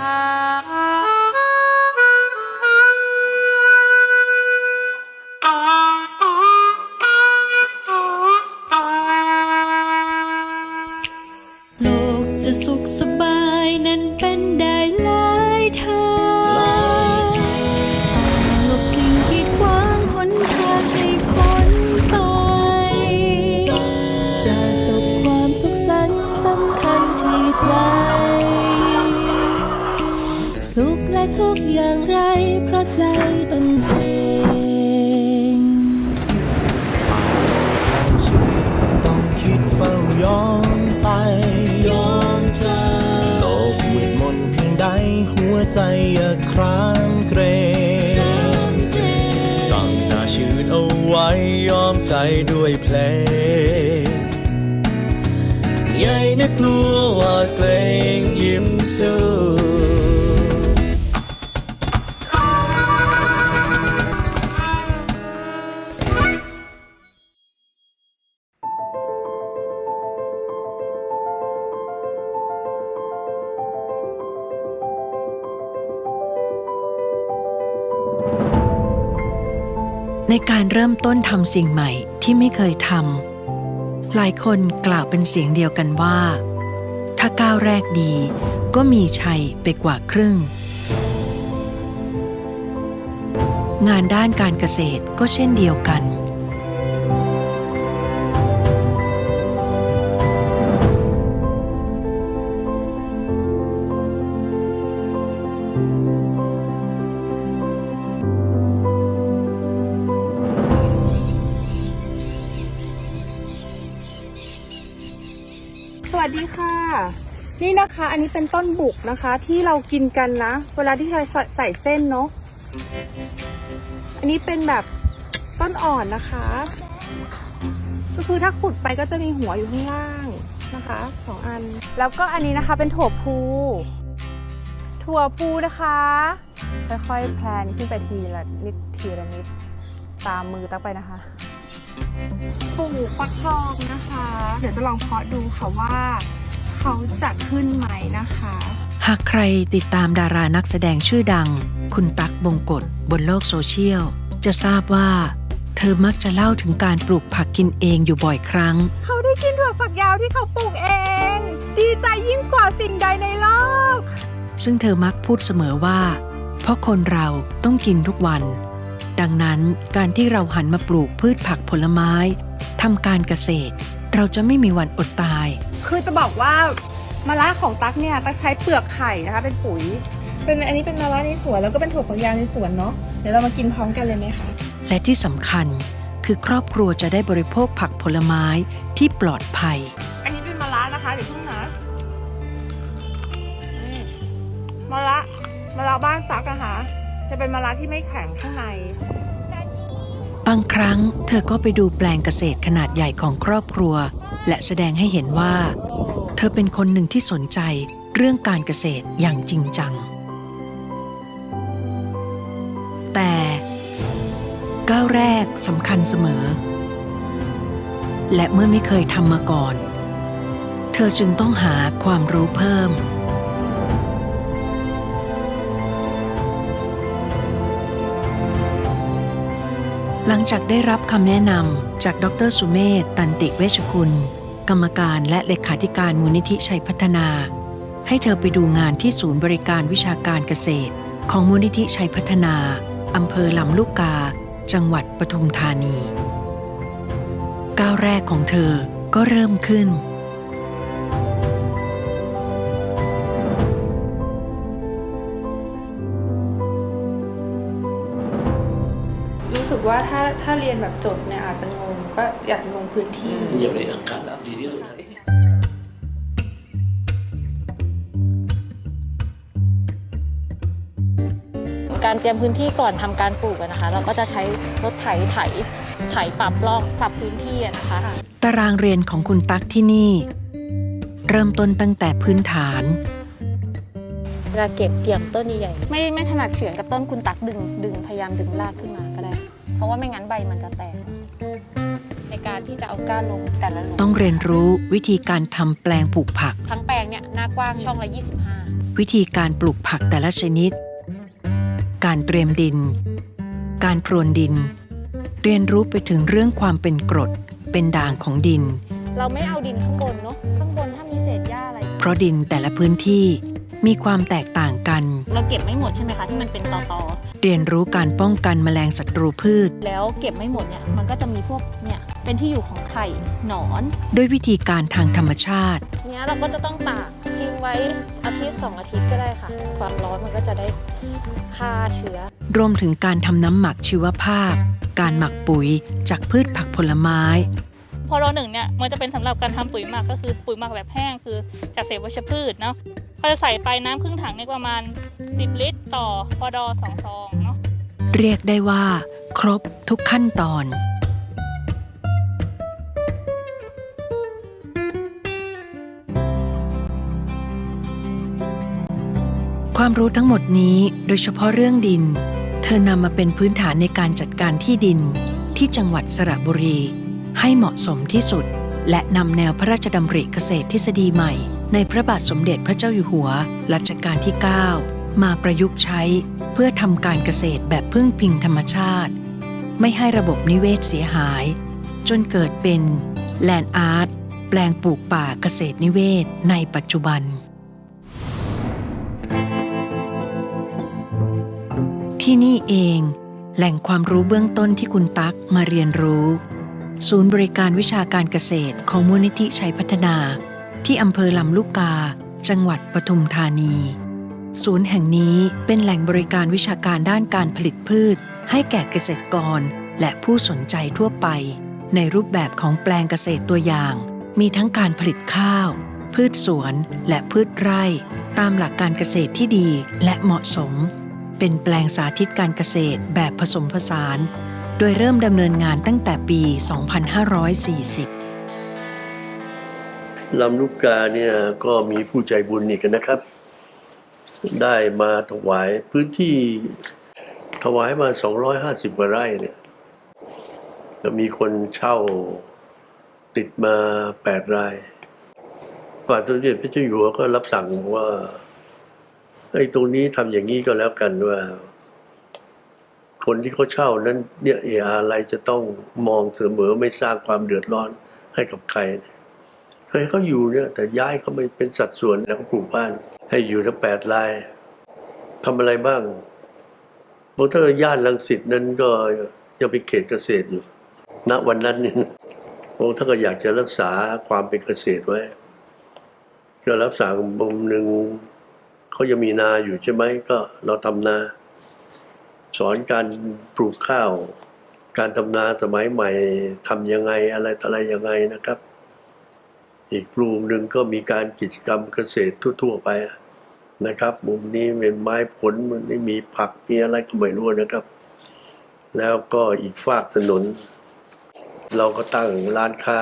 โรามเกรงตั้งหน้าชื่นเอาไว้ยอมใจด้วยเพลงใหญ่นะกลัวว่าเกรงยิ้มสู้ การเริ่มต้นทำสิ่งใหม่ที่ไม่เคยทำหลายคนกล่าวเป็นเสียงเดียวกันว่า ถ้าก้าวแรกดีก็มีชัยไปกว่าครึ่ง งานด้านการเกษตรก็เช่นเดียวกัน นี่ะคะ อันนี้เป็นต้นบุกนะคะ ที่เรากินกันนะ เวลาที่ใช้ใส่เส้นเนาะ อันนี้เป็นแบบต้นอ่อนนะคะ ก็คือถ้าขุดไปก็จะมีหัวอยู่ข้างล่างนะคะสองอัน แล้วก็อันนี้นะคะเป็นถั่วพูถั่วพูนะคะ ค่อยๆแพลนขึ้นไปทีละนิดทีละนิดตามมือตั้งไปนะคะปลูกฟักทองนะคะ เดี๋ยวจะลองเพาะดูค่ะว่า เขาจะขึ้นไหมนะคะ หากใครติดตามดารานักแสดงชื่อดัง คุณตั๊กบงกฎบนโลกโซเชียล จะทราบว่า เธอมักจะเล่าถึงการปลูกผักกินเองอยู่บ่อยครั้ง เขาได้กินถั่วฝักยาวที่เขาปลูกเอง ดีใจยิ่งกว่าสิ่งใดในโลก ซึ่งเธอมักพูดเสมอว่า เพราะคนเราต้องกินทุกวัน ดังนั้นการที่เราหันมาปลูกพืชผักผลไม้ทำการเกษตร เราจะไม่มีวันอดตาย คือจะบอกว่ามะระของตั๊กเนี่ยตั๊กใช้เปลือกไข่นะคะ เป็นปุ๋ย เป็นอันนี้เป็นมะระในสวนแล้วก็เป็นถั่วฝักยาวในสวนเนาะเดี๋ยวเรามากินพร้อมกันเลยไหมคะและที่สำคัญคือครอบครัวจะได้บริโภคผักผลไม้ที่ปลอดภัย อันนี้เป็นมะระนะคะเดี๋ยวเพิ่งนะอืมมะระมะระบ้านตั๊กอะค่ะจะเป็นมะระที่ไม่แข็งข้างใน บางครั้งเธอก็ไปดูแปลงเกษตรขนาดใหญ่ของครอบครัว และแสดงให้เห็นว่า เธอเป็นคนหนึ่งที่สนใจเรื่องการเกษตรอย่างจริงจัง แต่ก้าวแรกสำคัญเสมอ และเมื่อไม่เคยทำมาก่อน เธอจึงต้องหาความรู้เพิ่ม หลังจากได้รับคำแนะนำจากดรสุเมธตันติเวชคุณ กรรมการและเลขาธิการมูลนิธิชัยพัฒนา ให้เธอไปดูงานที่ศูนย์บริการวิชาการเกษตร ของมูลนิธิชัยพัฒนาอำเภอลำลูกกา จังหวัดปทุมธานี ก้าวแรกของเธอก็เริ่มขึ้น ว่าถ้าถ้าเรียนแบบจบเนี่ยอาจจะงงก็อยากลงพื้นที่ nhiều để ở cả làm gì đi rồi การเตรียมพื้นที่ก่อนทำการปลูกอะนะคะ เราก็จะใช้รถไถไถไถปรับร่องปรับพื้นที่อะนะคะ ตารางเรียนของคุณตั๊กที่นี่ เริ่มต้นตั้งแต่พื้นฐานเวลาเก็บเกี่ยมต้นใหญ่ๆไม่ไม่ถนัดเฉือนกับต้นคุณตักดึงดึงพยายามดึงรากขึ้นมาก็ได้ เพราะว่าไม่งั้นใบมันจะแตก ในการที่จะเอาก้านลงแต่ละลงต้องเรียนรู้วิธีการทำแปลงปลูกผัก ทั้งแปลงเนี่ยหน้ากว้างช่องละ 25 วิธีการปลูกผักแต่ละชนิด การเตรียมดิน การพรวนดิน เรียนรู้ไปถึงเรื่องความเป็นกรด เป็นด่างของดิน เราไม่เอาดินข้างบนเนาะข้างบนถ้ามีเศษหญ้าอะไร เพราะดินแต่ละพื้นที่มีความแตกต่างกัน เราเก็บไม่หมดใช่ไหมคะที่มันเป็นตอตอ เรียนรู้การป้องกันแมลงศัตรูพืชๆแล้วเก็บไม่หมดเนี่ยมันก็จะมีพวกเนี่ยเป็นที่อยู่ของไข่หนอน ด้วยวิธีการทางธรรมชาติ เนี้ยเราก็จะต้องตากทิ้งไว้อาทิตย์สองอาทิตย์ก็ได้ค่ะ ความร้อนมันก็จะได้ฆ่าเชื้อ รวมถึงการทำน้ำหมักชีวภาพ การหมักปุ๋ยจากพืชผักผลไม้ พอรอหนึ่งเนี่ยมันจะเป็นสำหรับการทำปุ๋ยหมักก็คือปุ๋ยหมักแบบแห้งคือจากเศษวัชพืชเนาะเราจะใส่ไปน้ำครึ่งถังเนี่ยประมาณ 10 ลิตร ต่อพอดอสองซองเนาะเรียกได้ว่า ครบทุกขั้นตอนความรู้ทั้งหมดนี้โดยเฉพาะเรื่องดิน เธอนำมาเป็นพื้นฐานในการจัดการที่ดินที่จังหวัดสระบุรี ให้เหมาะสมที่สุด และนำแนวพระราชดำริเกษตรทฤษฎีใหม่ ในพระบาทสมเด็จพระเจ้าอยู่หัวรัชกาลที่ 9 มาประยุกต์ใช้ เพื่อทำการเกษตรแบบพึ่งพิงธรรมชาติ ไม่ให้ระบบนิเวศเสียหาย จนเกิดเป็นแลนด์อาร์ตแปลงปลูกป่าเกษตรนิเวศในปัจจุบัน ที่นี่เอง แหล่งความรู้เบื้องต้นที่คุณตั๊กมาเรียนรู้ ศูนย์บริการวิชาการเกษตรของมูลนิธิชัยพัฒนา ที่อำเภอลำลูกกา จังหวัดปทุมธานี ศูนย์แห่งนี้เป็นแหล่งบริการวิชาการด้านการผลิตพืช ให้แก่เกษตรกร และผู้สนใจทั่วไป ในรูปแบบของแปลงเกษตรตัวอย่าง มีทั้งการผลิตข้าว พืชสวนและพืชไร่ ตามหลักการเกษตรที่ดีและเหมาะสม เป็นแปลงสาธิตการเกษตรแบบผสมผสาน โดยเริ่มดำเนินงานตั้งแต่ปี 2540 ลำลูกกาเนี่ยก็มีผู้ใจบุญอีกนะครับ ได้มาถวายพื้นที่ถวายมา 250กว่าไร่เนี่ยแล้วมีคนเช่าติดมา 8 รายฝ่าตัวเด็จพระเจ้าอยู่หัวก็รับสั่งว่าไอ้ตรงนี้ทำอย่างนี้ก็แล้วกันว่า คนที่เขาเช่านั้นเนี่ยอออะไรจะต้องมองเสมอไม่สร้างความเดือดร้อนให้กับใครเคยเขาอยู่เนี่ย แต่ย้ายเขาไปเป็นสัดส่วนแล้วก็ปลูกบ้าน ให้อยู่ทั้งแปดลายทำอะไรบ้างเพราะถ้าย่านลังสิตนั้นก็ยังเป็นเขตเกษตรอยู่ณวันนั้นเนี่ยโอ้ถ้าก็อยากจะรักษาความเป็นเกษตรไว้ก็รับสั่งมุมหนึ่งเขายังมีนาอยู่ใช่ไหมก็เราทำนา สอนการปลูกข้าว การทำนาสมัยใหม่ทำยังไงอะไรออะไรยังไงนะครับ อีกกลุ่มหนึ่งก็มีการกิจกรรมเกษตรทั่ว ๆ ไปนะครับ มุมนี้เป็นไม้ผลมันไม่มีผักมีอะไรก็ไม่รู้นะครับ แล้วก็อีกฝากถนน เราก็ตั้งร้านค้า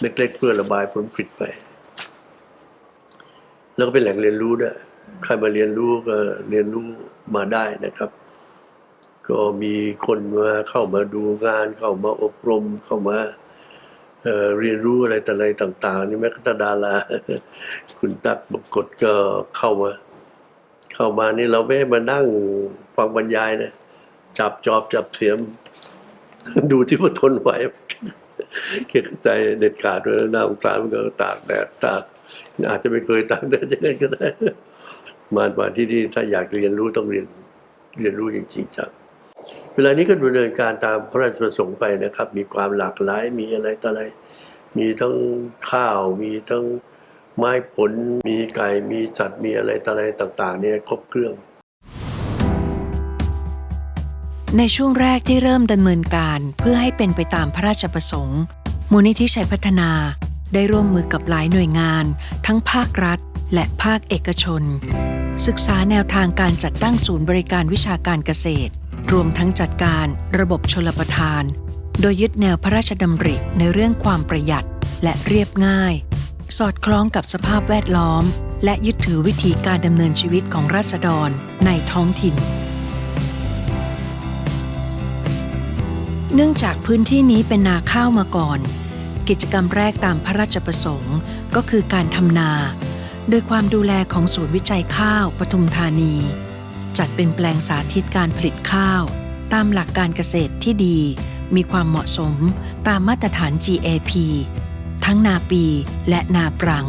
เล็กๆเพื่อระบายผลผลิตไป แล้วก็เป็นแหล่งเรียนรู้ด้วยใครมาเรียนรู้ก็เรียนรู้มาได้นะครับ ก็มีคนมาเข้ามาดูงาน เข้ามาอบรมเข้ามาเเรียนรู้อะไรแต่อะไรต่าง ๆ นี่แม้กระทั่งดาราคุณตักบกฎก็เข้ามา เข้ามานี่เราไม่ให้มานั่งฟังบรรยายนะจับจอบจับเสียม ดูที่ว่าทนไหวเกียใจเด็ดขาดเลยหน้าสงสารมันก็ตากแดดตากอาจจะไม่เคยตากแดดยังไงก็ได้มามาที่นี่ถ้าอยากเรียนรู้ต้องเรียนเรียนรู้จริงจัง เวลานี้ก็ดำเนินการตามพระราชประสงค์ไปนะครับ มีความหลากหลายมีอะไรต่ออะไร มีทั้งข้าว มีทั้งไม้ผล มีไก่มีสัตว์มีอะไรต่ออะไรต่าง ๆ เนี่ยครบเครื่อง ในช่วงแรกที่เริ่มดำเนินการเพื่อให้เป็นไปตามพระราชประสงค์ มูลนิธิชัยพัฒนาได้ร่วมมือกับหลายหน่วยงาน ทั้งภาครัฐ และภาคเอกชน ศึกษาแนวทางการจัดตั้งศูนย์บริการวิชาการเกษตร รวมทั้งจัดการระบบชลประทาน โดยยึดแนวพระราชดำริในเรื่องความประหยัดและเรียบง่าย สอดคล้องกับสภาพแวดล้อม และยึดถือวิธีการดำเนินชีวิตของราษฎรในท้องถิ่น เนื่องจากพื้นที่นี้เป็นนาข้าวมาก่อน กิจกรรมแรกตามพระราชประสงค์ก็คือการทำนา โดยความดูแลของศูนย์วิจัยข้าวปทุมธานี จัดเป็นแปลงสาธิตการผลิตข้าว ตามหลักการเกษตรที่ดี มีความเหมาะสมตามมาตรฐาน GAP ทั้งนาปีและนาปรัง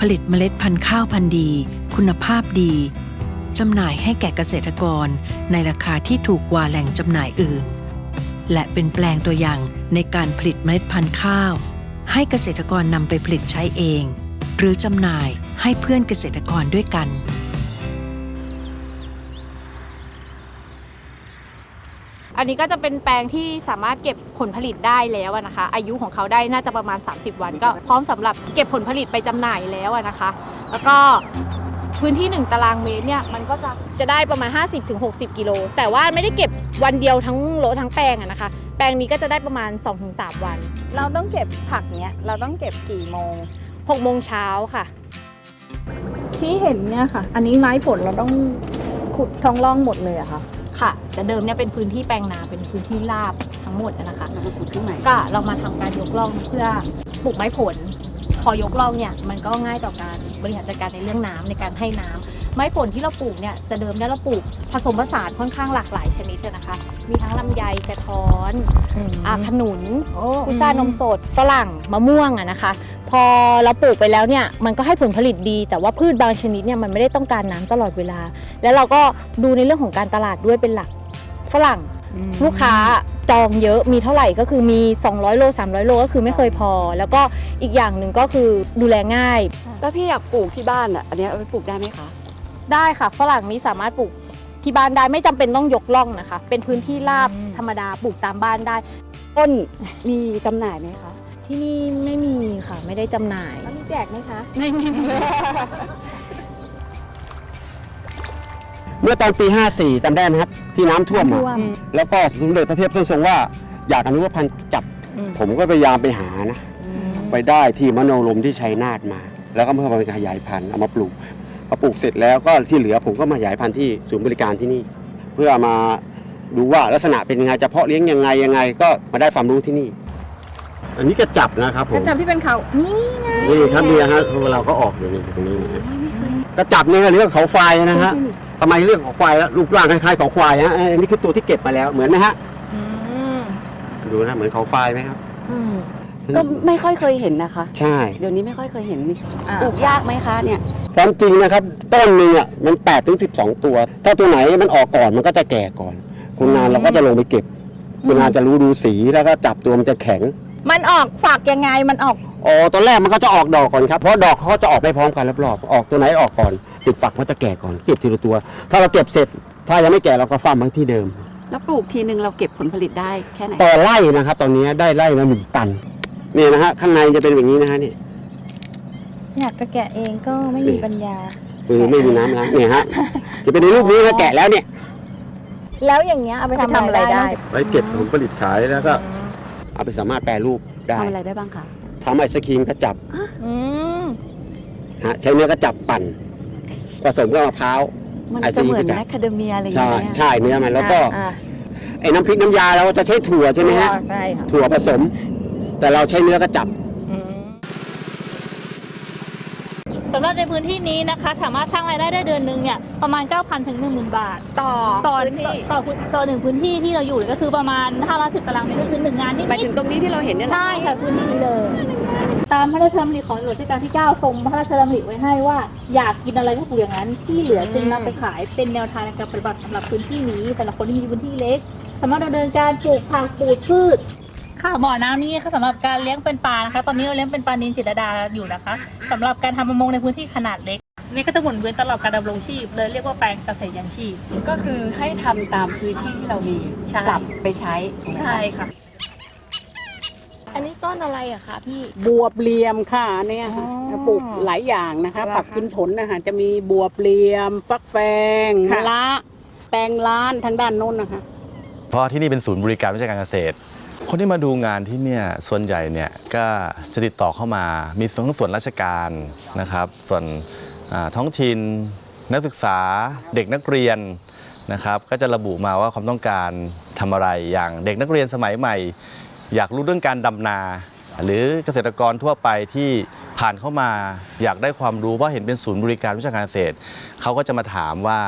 ผลิตเมล็ดพันธุ์ข้าวพันธุ์ดี คุณภาพดีจำหน่ายให้แก่เกษตรกรในราคาที่ถูกกว่าแหล่งจำหน่ายอื่น และเป็นแปลงตัวอย่างในการผลิตเมล็ดพันธุ์ข้าว ให้เกษตรกรนำไปผลิตใช้เอง หรือจำหน่ายให้เพื่อนเกษตรกรด้วยกัน อันนี้ก็จะเป็นแปลงที่สามารถเก็บผลผลิตได้แล้วอะนะคะ อายุของเขาได้น่าจะประมาณ 30 วัน ก็พร้อมสำหรับเก็บผลผลิตไปจำหน่ายแล้วอะนะคะ แล้วก็พื้นที่ 1 ตารางเมตรเนี่ยมันก็จะจะได้ประมาณ 50-60 กิโล แต่ว่าไม่ได้เก็บวันเดียวทั้งโหลทั้งแปลงอะนะคะ แปลงนี้ก็จะได้ประมาณ 2-3 วัน เราต้องเก็บผักเนี้ยเราต้องเก็บกี่โมง6โมงเช้าค่ะ ที่เห็นเนี่ยค่ะ อันนี้ไม้ผลเราต้องขุดท้องร่องหมดเลยอะค่ะ ค่ะ แต่เดิมเนี่ยเป็นพื้นที่แปลงนาเป็นพื้นที่ราบทั้งหมดนะคะเราไปขุดที่ไหนก็เรามาทำการยกล่องเพื่อปลูกไม้ผล พอยกล่องเนี่ยมันก็ง่ายต่อการบริหารจัดการในเรื่องน้ำในการให้น้ำไม้ผลที่เราปลูกเนี่ยแต่เดิมเนี่ยเราปลูกผสมผสานค่อนข้างหลากหลายชนิดเลยนะคะ มีทั้งลำไยกระท้อนอ่าขนุนพุทรานมสดฝรั่งมะม่วงอะนะคะ พอเราปลูกไปแล้วเนี่ยมันก็ให้ผลผลิตดี แต่ว่าพืชบางชนิดเนี่ยมันไม่ได้ต้องการน้ำตลอดเวลา แล้วเราก็ดูในเรื่องของการตลาดด้วยเป็นหลักฝรั่งลูกค้าจองเยอะมีเท่าไหร่ก็คือมี 200 โล 300 โลก็คือไม่เคยพอ แล้วก็อีกอย่างหนึ่งก็คือดูแลง่าย แล้วพี่อยากปลูกที่บ้านอะอันเนี้ยเอาไปปลูกได้ไหมคะ ได้ค่ะฝรั่งนี้สามารถปลูกที่บ้านได้ไม่จำเป็นต้องยกล่องนะคะ เป็นพื้นที่ราบธรรมดาปลูกตามบ้านได้ต้นมีจำหน่ายไหมคะ ที่นี่ไม่มีค่ะไม่ได้จำหน่าย แล้วมีแจกไหมคะ ไม่ไม่ไม่เมื่อตอนปี 54จำได้ไหมครับ ที่น้ำท่วมอะแล้วก็สมเด็จพระเทพทรงว่าอยากอนุรักษ์พันธุ์จับผมก็พยายามไปหานะ ไปได้ที่มโนลมที่ชัยนาทมา แล้วก็เพื่อมาขยายพันธุ์เอามาปลูกพอปลูกเสร็จแล้วก็ที่เหลือผมก็มาขยายพันธุ์ที่ศูนย์บริการที่นี่ เพื่อมาดูว่าลักษณะเป็นยังไงจะเพาะเลี้ยงยังไงยังไง ก็มาได้ความรู้ที่นี่ อันนี้กระจับนะครับผกระมจับที่เป็นเขานี่ไงนี่ครับนี่ฮะเราก็ออกอยู่นี่ตรงนี้นะฮะกระจับเนี่ยเรียกเขาไฟนะฮะทำไมเรียกเขาควายแล้วรูปร่างคล้ายๆเขาควายฮะอันนี้คือตัวที่เก็บมาแล้วเหมือนไหมฮะดูนะเหมือนเขาไฟไหมครับก็ไม่ค่อยเคยเห็นนะคะ ใช่ เดี๋ยวนี้ไม่ค่อยเคยเห็นนี่ปลูกยากไหมคะเนี่ยความจริงนะครับต้นหนึ่งอะมัน8ปดถึงสิตัว ถ้าตัวไหนมันออกก่อนมันก็จะแก่ก่อนคุณงานเราก็จะลงไปเก็บคุณงานจะรู้ดูสีแล้วก็จับตัวมันจะแข็ง มันออกฝักยังไงมันออก อ๋อตอนแรกมันก็จะออกดอกก่อนครับเพราะดอกเขาจะออกไม่พร้อมกันรอบๆออกตัวไหนออกก่อนติดฝักมันจะแก่ก่อนเก็บทีละตัว ถ้าเราเก็บเสร็จ ถ้ายังไม่แก่เราก็ฟัมไว้ที่เดิม แล้วปลูกทีนึงเราเก็บผลผลิตได้แค่ไหนต่อไร่นะครับ ตอนนี้ได้ไร่ละหนึ่งตันนี่นะฮะข้างในจะเป็นอย่างนี้นะฮะนี่อยากจะแกะเองก็ไม่มีปัญญา คือไม่มีน้ำล้างเนี่ยฮะจะเป็นในรูปนี้นะแกะแล้วเนี่ย แล้วอย่างเงี้ยเอาไปทำอะไรได้ไว้เก็บผลผลิตขายแล้วก็ เอาไปสามารถแปรรูปได้ทำอะไรได้บ้างคะทำไอศครีมกระจับอืมฮะใช้เนื้อกระจับปั่น ผสมกับมะพร้าว มันไอศจะกรีมเหมือนกระจับแมคคาเดเมียอะไรอย่างใช่เงี้ย ใช่เนื้อมันแล้วก็อ่าไอ้น้ำพริกน้ำยาเราจะใช้ถั่วใช่ไหมฮะ ใช่ค่ะถั่วผสม แต่เราใช้เนื้อกระจับ สำหรับในพื้นที่นี้นะคะ สามารถสร้างรายได้ได้เดือนหนึ่งเนี่ยประมาณ 9,000ถึง10,000 บาท ต่อต่อพื้นที่ต่อต่อต่อหนึ่งพื้นที่ที่เราอยู่ก็คือประมาณ510ตารางเมตรก็คือหนึ่งงานที่หมายถึงตรงนี้ที่เราเห็นเนี่ยนะใช่ค่ะพื้นที่นี้เลย ตามพระราชดำริของหลวงรัชกาลที่ 9 ทรงพระราชดำริไว้ให้ว่าอยากกินอะไรก็ปลูกอย่างนั้นที่เหลือจึงนำไปขายเป็นแนวทางในการปฏิบัติสำหรับพื้นที่นี้สำหรับคนที่มีพื้นที่เล็กสามารถดำเนินการปลูกผักปลูกพืช ค่ะบ่อน้ำนี้ค่ะสำหรับการเลี้ยงเป็นปลานะคะ ตอนนี้เราเลี้ยงเป็นปลานินจิตรดาอยู่นะคะสำหรับการทำประมงในพื้นที่ขนาดเล็กนี่ก็จะหมุนเวียนตลอดการดำรงชีพเลยเรียกว่าแปลงเกษตรยังชีพ ก็คือให้ทำตามพื้นที่ที่เรามีใช่ ปรับไปใช้ถูกไหมคะ ใช่ค่ะ อันนี้ต้นอะไรอะคะพี่บวบเหลียมค่ะเนี่ยค่ะอ๋อปลูกหลายอย่างนะคะ เหรอคะผักกินผลนะคะจะมีบวบเหลียม ฟักแฟงค่ะ มะละแตงล้านทางด้านโน้นนะคะ เพราะที่นี่เป็นศูนย์บริการวิชาการเกษตร คนที่มาดูงานที่เนี่ยส่วนใหญ่เนี่ยก็จะติดต่อเข้ามา มีทั้งส่วนราชการนะครับ ส่วนท้องถิ่นนักศึกษาเด็กนักเรียนนะครับก็จะระบุมาว่าความต้องการทำอะไรอย่างเด็กนักเรียนสมัยใหม่ อยากรู้เรื่องการดำนา หรือเกษตรกรทั่วไปที่ผ่านเข้ามาอยากได้ความรู้เพราะเห็นเป็นศูนย์บริการวิชาการเกษตรเขาก็จะมาถามว่า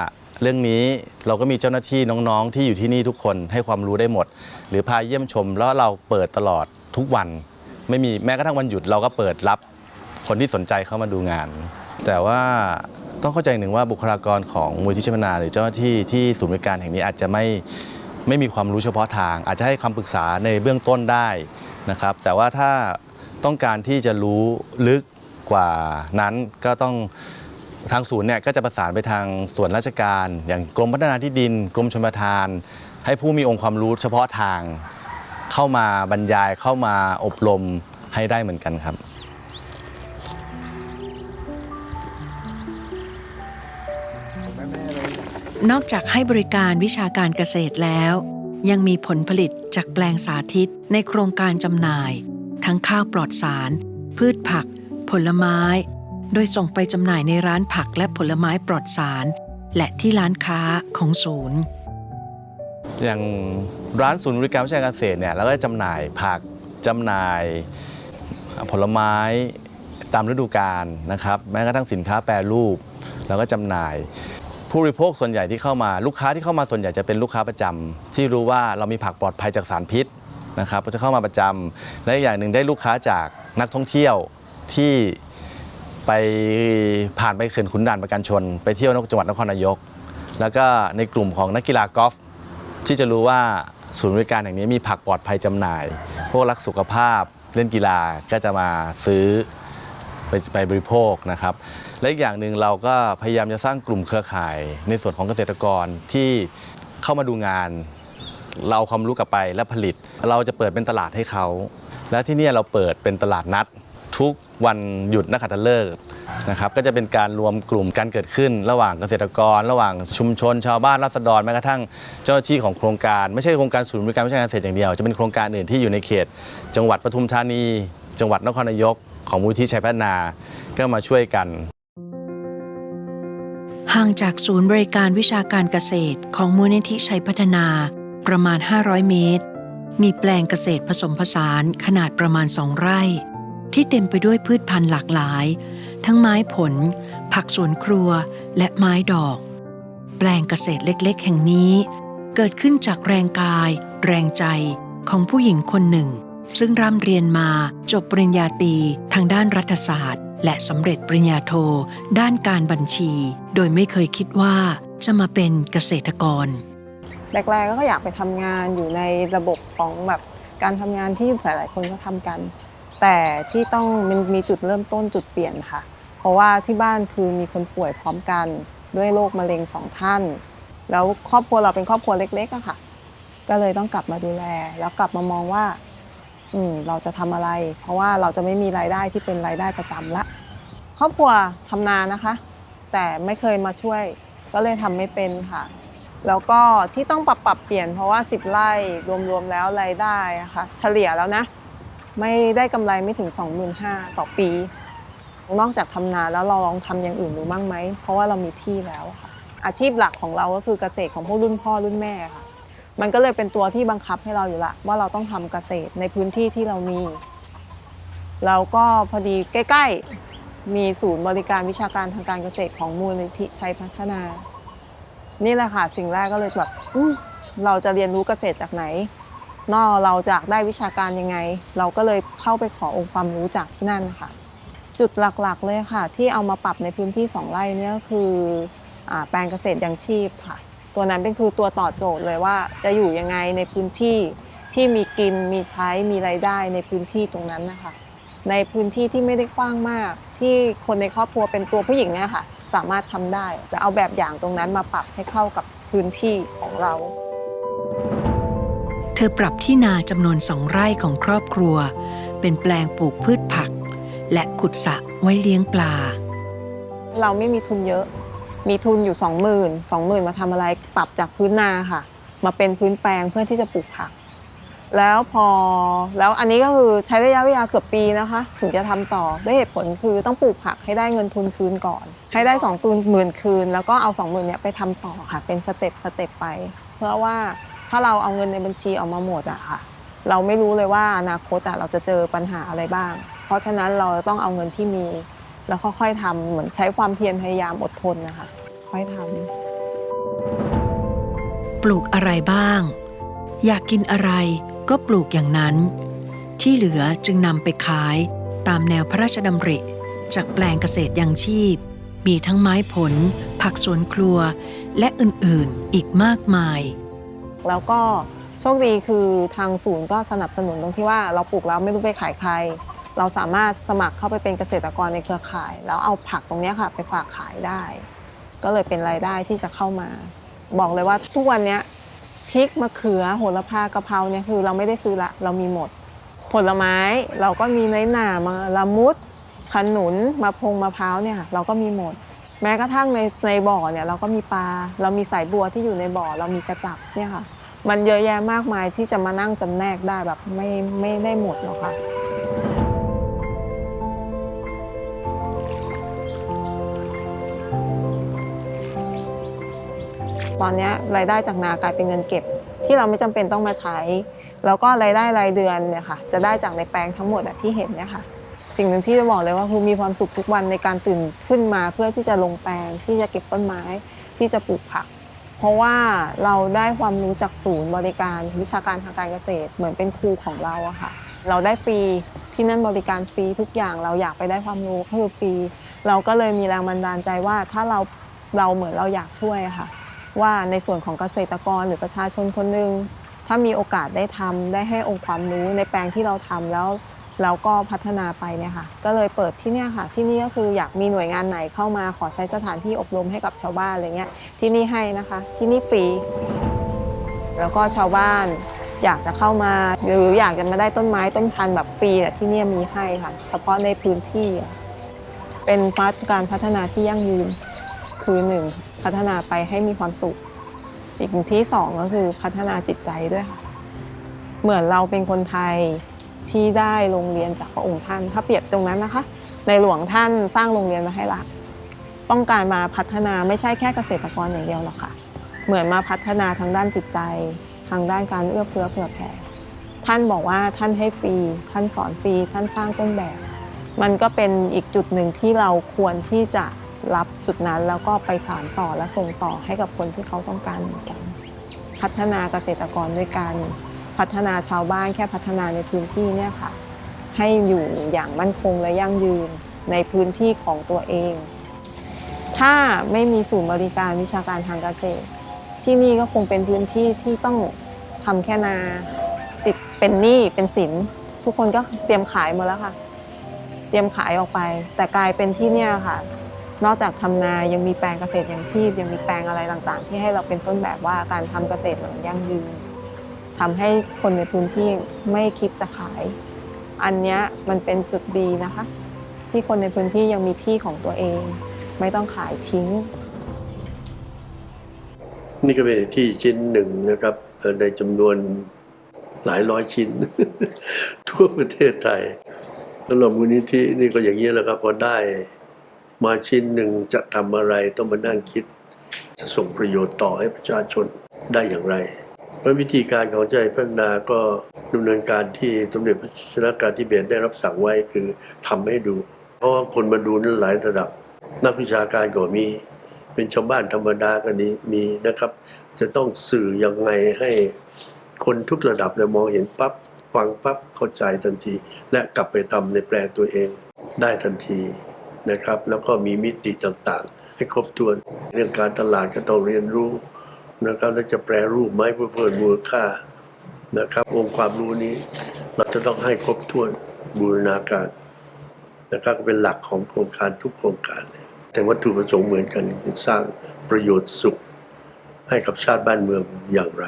เรื่องนี้เราก็มีเจ้าหน้าที่น้องๆ ที่อยู่ที่นี่ทุกคนให้ความรู้ได้หมด หรือพาเยี่ยมชมแล้วเราเปิดตลอดทุกวัน ไม่มีแม้กระทั่งวันหยุดเราก็เปิดรับคนที่สนใจเข้ามาดูงาน แต่ว่าต้องเข้าใจหนึ่งว่าบุคลากรของมูลที่ชัยพัฒนา หรือเจ้าหน้าที่ที่ศูนย์บริการแห่งนี้อาจจะไม่ไม่มีความรู้เฉพาะทาง อาจจะให้คำปรึกษาในเบื้องต้นได้นะครับ แต่ว่าถ้าต้องการที่จะรู้ลึกกว่านั้นก็ต้อง ทางศูนย์เนี่ยก็จะประสานไปทางส่วนราชการ อย่างกรมพัฒนาที่ดิน กรมชลประทาน ให้ผู้มีองค์ความรู้เฉพาะทาง เข้ามาบรรยายเข้ามาอบรมให้ได้เหมือนกันครับ นอกจากให้บริการวิชาการเกษตรแล้ว ยังมีผลผลิตจากแปลงสาธิตในโครงการจำหน่าย ทั้งข้าวปลอดสาร พืชผัก ผลไม้ โดยส่งไปจำหน่ายในร้านผักและผลไม้ปลอดสาร และที่ร้านค้าของศูนย์ อย่างร้านศูนย์บริการวิชาการเกษตรเนี่ยเราก็จำหน่ายผักจำหน่ายผลไม้ตามฤดูกาลนะครับแม้กระทั่งสินค้าแปรรูปเราก็จำหน่าย ผู้บริโภคส่วนใหญ่ที่เข้ามาลูกค้าที่เข้ามาส่วนใหญ่จะเป็นลูกค้าประจำที่รู้ว่าเรามีผักปลอดภัยจากสารพิษนะครับก็จะเข้ามาประจำและอีกอย่างหนึ่งได้ลูกค้าจากนักท่องเที่ยวที่ ไปผ่านไปเขื่อนขุนด่านประกันชน ไปเที่ยวนจังหวัดนครนายก แล้วก็ในกลุ่มของนักกีฬากอล์ฟที่จะรู้ว่าศูนย์บริการแห่งนี้มีผักปลอดภัยจำหน่าย พวกรักสุขภาพเล่นกีฬาก็จะมาซื้อไปไปบริโภคนะครับ และอีกอย่างหนึ่งเราก็พยายามจะสร้างกลุ่มเครือข่าย ในส่วนของเกษตรกรที่เข้ามาดูงาน เราเอาความรู้กลับไปและผลิต เราจะเปิดเป็นตลาดให้เขา และที่นี่เราเปิดเป็นตลาดนัด ทุกวันหยุดนักขัตฤกษ์นะครับก็จะเป็นการรวมกลุ่มกันเกิดขึ้น ระหว่างเกษตรกร ระหว่างชุมชน ชาวบ้านราษฎรแม้กระทั่งเจ้าหน้าที่ของโครงการ ไม่ใช่โครงการศูนย์บริการวิชาการเกษตรอย่างเดียว จะเป็นโครงการอื่นที่อยู่ในเขต จังหวัดปทุมธานี จังหวัดนครนายก ของมูลที่ชัยพัฒนาก็มาช่วยกัน ห่างจากศูนย์บริการวิชาการเกษตร ของมูลนิธิชัยพัฒนาประมาณ 500 เมตร มีแปลงเกษตรผสมผสานขนาดประมาณ 2 ไร่ ที่เต็มไปด้วยพืชพันธุ์หลากหลาย ทั้งไม้ผล ผักสวนครัวและไม้ดอก แปลงเกษตรเล็กๆ แห่งนี้ เกิดขึ้นจากแรงกาย แรงใจของผู้หญิงคนหนึ่ง ซึ่งร่ำเรียนมาจบปริญญาตรีทางด้านรัฐศาสตร์ และสำเร็จปริญญาโท ด้านการบัญชี โดยไม่เคยคิดว่าจะมาเป็นเกษตรกรแรกๆก็อยากไปทำงานอยู่ในระบบของแบบการทำงานที่หลายๆ คนก็ทำกัน แต่ที่ต้องมันมีจุดเริ่มต้นจุดเปลี่ยนค่ะ เพราะว่าที่บ้านคือมีคนป่วยพร้อมกันด้วยโรคมะเร็งสองท่าน แล้วครอบครัวเราเป็นครอบครัวเล็กๆอะค่ะ ก็เลยต้องกลับมาดูแล แล้วกลับมามองว่า อืมเราจะทำอะไร เพราะว่าเราจะไม่มีรายได้ที่เป็นรายได้ประจำละ ครอบครัวทำนานะคะ แต่ไม่เคยมาช่วย ก็เลยทำไม่เป็นค่ะ แล้วก็ที่ต้องปรับปรับเปลี่ยนเพราะว่า 10ไร่รวมๆแล้วรายได้อะค่ะ เฉลี่ยแล้วนะ ไม่ได้กำไรไม่ถึง 25,000ต่อปี นอกจากทำนาแล้วเราลองทำอย่างอื่นดูบ้างไหม เพราะว่าเรามีที่แล้วค่ะอาชีพหลักของเราก็คือเกษตรของพวกรุ่นพ่อรุ่นแม่ค่ะ มันก็เลยเป็นตัวที่บังคับให้เราอยู่ละ ว่าเราต้องทำเกษตรในพื้นที่ที่เรามีเราก็พอดีใกล้ ๆ มีศูนย์บริการวิชาการทางการเกษตรของมูลนิธิชัยพัฒนา นี่แหละค่ะสิ่งแรกก็เลยแบบเราจะเรียนรู้เกษตรจากไหน นอกเราจากได้วิชาการยังไง เราก็เลยเข้าไปขอองค์ความรู้จากที่นั่นค่ะ จุดหลักๆเลยค่ะ ที่เอามาปรับในพื้นที่ 2 ไร่เนี่ยก็คืออแปลงเกษตรยังชีพค่ะ ตัวนั้นเป็นคือตัวต่อโจทย์เลยว่า จะอยู่ยังไงในพื้นที่ที่มีกินมีใช้มีรายได้ในพื้นที่ตรงนั้นนะคะในพื้นที่ที่ไม่ได้กว้างมาก ที่คนในครอบครัวเป็นตัวผู้หญิงเนี่ยค่ะ สามารถทำได้จะเอาแบบอย่างตรงนั้นมาปรับให้เข้ากับพื้นที่ของเรา เธอปรับที่นาจำนวนสองไร่ของครอบครัว เป็นแปลงปลูกพืชผัก และขุดสระไว้เลี้ยงปลา เราไม่มีทุนเยอะ มีทุนอยู่20,000 20,000มาทำอะไรปรับจากพื้นนาค่ะ มาเป็นพื้นแปลงเพื่อที่จะปลูกผัก แล้วพอแล้วอันนี้ก็คือใช้ระยะเวลาเกือบปีนะคะ ถึงจะทำต่อด้วยเหตุผลคือต้องปลูกผักให้ได้เงินทุนคืนก่อน ให้ได้2ตูนหมื่นคืน แล้วก็เอา20,000เนี้ยไปทำต่อค่ะ เป็นสเต็ปสเต็ปไป เพื่อว่า ถ้าเราเอาเงินในบัญชีออกมาหมดอะค่ะ เราไม่รู้เลยว่าอนาคตอะเราจะเจอปัญหาอะไรบ้าง เพราะฉะนั้นเราต้องเอาเงินที่มี แล้วค่อยๆทำเหมือนใช้ความเพียรพยายามอดทนนะคะ ค่อยทำปลูกอะไรบ้าง อยากกินอะไรก็ปลูกอย่างนั้น ที่เหลือจึงนำไปขายตามแนวพระราชดำริ จากแปลงเกษตรยังชีพ มีทั้งไม้ผล ผักสวนครัว และอื่นๆอีกมากมาย แล้วก็โชคดีคือทางศูนย์ก็สนับสนุนตรงที่ว่าเราปลูกแล้วไม่รู้ไปขายใคร เราสามารถสมัครเข้าไปเป็นเกษตรกรในเครือข่าย แล้วเอาผักตรงนี้ค่ะไปฝากขายได้ ก็เลยเป็นรายได้ที่จะเข้ามา บอกเลยว่าทุกวันนี้พริกมะเขือโหระพากะเพราเนี่ยคือเราไม่ได้ซื้อละเรามีหมด ผลไม้เราก็มีในอยหนามาละมุดขนุนมะพงมะพร้าวเนี่ยเราก็มีหมด แม้กระทั่งในในบ่อเนี่ยเราก็มีปลา เรามีสายบัวที่อยู่ในบ่อ เรามีกระจับเนี่ยค่ะ มันเยอะแยะมากมายที่จะมานั่งจำแนกได้แบบไม่ไม่ได้หมดหรอกค่ะตอนนี้รายได้จากนากลายเป็นเงินเก็บ ที่เราไม่จำเป็นต้องมาใช้ แล้วก็รายได้รายเดือนเนี่ยค่ะจะได้จากในแปลงทั้งหมดที่เห็นเนี่ยค่ะ สิ่งหนึ่งที่จะบอกเลยว่าคือมีความสุขทุกวันในการตื่นขึ้นมา เพื่อที่จะลงแปลงที่จะเก็บต้นไม้ที่จะปลูกผัก เพราะว่าเราได้ความรู้จากศูนย์บริการวิชาการทางการเกษตร เหมือนเป็นครูของเราอะค่ะ เราได้ฟรีที่นั่นบริการฟรีทุกอย่างเราอยากไปได้ความรู้คือฟรีเราก็เลยมีแรงบันดาลใจว่าถ้าเราเราเหมือนเราอยากช่วยค่ะ ว่าในส่วนของเกษตรกรหรือประชาชนคนหนึ่งถ้ามีโอกาสได้ทำได้ให้องค์ความรู้ในแปลงที่เราทำแล้ว เราก็พัฒนาไปเนี่ยค่ะ ก็เลยเปิดที่เนี่ยค่ะ ที่นี่ก็คืออยากมีหน่วยงานไหนเข้ามาขอใช้สถานที่อบรมให้กับชาวบ้านอะไรเงี้ย ที่นี่ให้นะคะ ที่นี่ฟรี แล้วก็ชาวบ้านอยากจะเข้ามา หรืออยากจะมาได้ต้นไม้ต้นพันธุ์แบบฟรีเนี่ยที่นี่มีให้ค่ะ เฉพาะในพื้นที่ เป็นการพัฒนาที่ยั่งยืน คือหนึ่งพัฒนาไปให้มีความสุข สิ่งที่สองก็คือพัฒนาจิตใจด้วยค่ะ เหมือนเราเป็นคนไทย ที่ได้โรงเรียนจากพระองค์ท่าน ถ้าเปรียบตรงนั้นนะคะ ในหลวงท่านสร้างโรงเรียนมาให้ละต้องการมาพัฒนาไม่ใช่แค่เกษตรกรอย่างเดียวหรอกค่ะ เหมือนมาพัฒนาทางด้านจิตใจ ทางด้านการเอื้อเฟื้อเผื่อแผ่ท่านบอกว่าท่านให้ฟรี ท่านสอนฟรี ท่านสร้างต้นแบบ มันก็เป็นอีกจุดหนึ่งที่เราควรที่จะรับจุดนั้นแล้วก็ไปสานต่อและส่งต่อให้กับคนที่เขาต้องการเหมือนกัน พัฒนาเกษตรกรด้วยกัน พัฒนาชาวบ้านแค่พัฒนาในพื้นที่เนี่ยค่ะ ให้อยู่อย่างมั่นคงและยั่งยืนในพื้นที่ของตัวเอง ถ้าไม่มีศูนย์บริการวิชาการทางเกษตร ที่นี่ก็คงเป็นพื้นที่ที่ต้องทำแค่นาติดเป็นหนี้เป็นสิน ทุกคนก็เตรียมขายหมดแล้วค่ะ เตรียมขายออกไป แต่กลายเป็นที่เนี่ยค่ะนอกจากทำนายังมีแปลงเกษตรอย่างชีพ ยังมีแปลงอะไรต่างๆ ที่ให้เราเป็นต้นแบบว่าการทำเกษตรมันยั่งยืน ทำให้คนในพื้นที่ไม่คิดจะขาย อันนี้มันเป็นจุดดีนะคะ ที่คนในพื้นที่ยังมีที่ของตัวเอง ไม่ต้องขายทิ้ง นี่ก็เป็นที่ชิ้นหนึ่งนะครับในจำนวนหลายร้อยชิ้น ทั่วประเทศไทยสำหรับมูลนิธินี่ก็อย่างนี้แหละครับพอได้มาชิ้นหนึ่งจะทำอะไรต้องมานั่งคิด จะส่งประโยชน์ต่อให้ประชาชนได้อย่างไร เพราะวิธีการของใจพัฒนาก็ดำเนินการที่สมเด็จพระชนกาธิเบศรได้รับสั่งไว้คือทำให้ดู เพราะว่าคนมาดูนั้นหลายระดับ นักวิชาการก็มี เป็นชาวบ้านธรรมดาก็นี้มีนะครับ จะต้องสื่อยังไงให้คนทุกระดับเนี่ยมองเห็นปั๊บฟังปั๊บเข้าใจทันที และกลับไปทำในแปลตัวเองได้ทันทีนะครับ แล้วก็มีมิติต่างๆ ให้ครบถ้วนเรื่องการตลาดก็ต้องเรียนรู้ นะครับแล้วจะแปรรูปไม้เพื่อเพิ่มมูลค่านะครับ องค์ความรู้นี้ เราจะต้องให้ครบถ้วนบูรณาการนะครับก็เป็นหลักของโครงการทุกโครงการ แต่วัตถุประสงค์เหมือนกันคือสร้างประโยชน์สุขให้กับชาติบ้านเมืองอย่างไร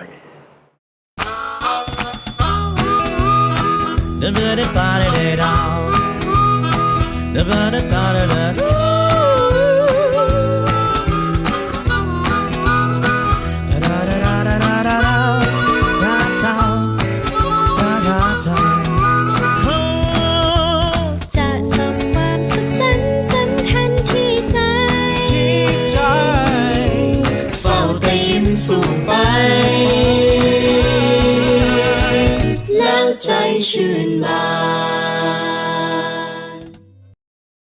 จะ